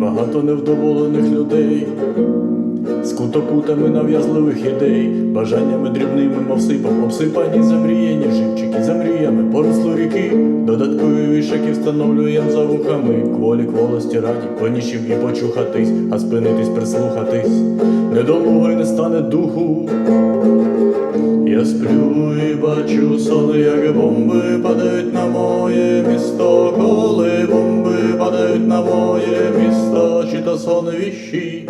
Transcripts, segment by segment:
Багато невдоволених людей, з кутопутами нав'язливих ідей, бажаннями дрібними, мов сипом, обсипані замріяні живчики за мріями, поросло ріки, додаткові вішаки встановлюєм за вухами, кволі кволості раді, понішів і почухатись, а спинитись, прислухатись, недолуго й не стане духу. Я сплю і бачу сон, як бомби падають на моє місто, то.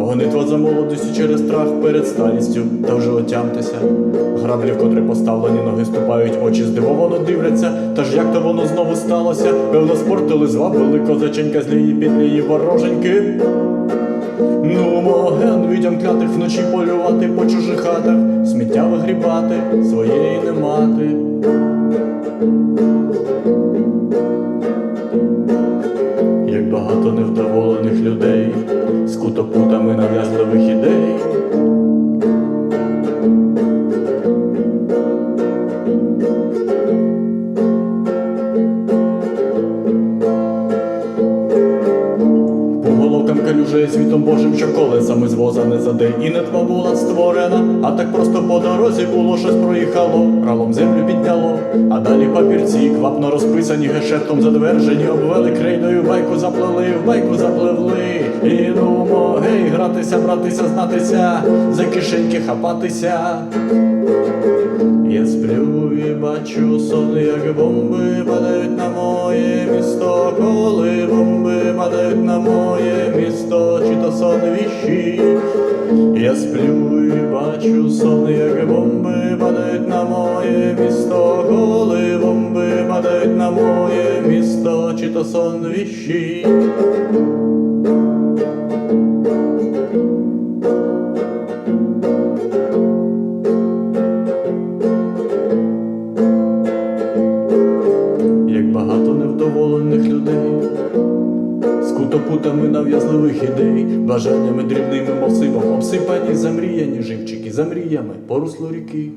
Гонитва за молодості через страх перед старістю, та вже отямтеся. Граблі, в котрі поставлені ноги ступають, очі здивовано дивляться. Та ж як то воно знову сталося? Певно, спортили звабили козаченька злії підлії вороженьки. Ну, моген відьом клятих вночі полювати по чужих хатах, сміття вигрібати, своєї не мати. З кутопутами головкам світом Божим, що колесами з воза не за день і не два була створена, а так просто по дорозі було щось проїхало, ралом землю підняло, а далі папірці, квапно розписані гешефтом задвержені, обвели крейдою, байку заплели, в байку запливли. І ну, гей, гратися, братися, знатися, за кишеньки хапатися. Я сплю і бачу сон, як бомби падають на моє місто, коли бомби падають на моє сон віщі. Я сплю і бачу сон, як бомби падають на моє місто, коли бомби падають на моє місто, чи то сон віщі. як багато невдоволених людей, кутопутами нав'язливих ідей, бажаннями дрібними, мов сипом, обсипані, замріяні живчики, за мріями порусло ріки.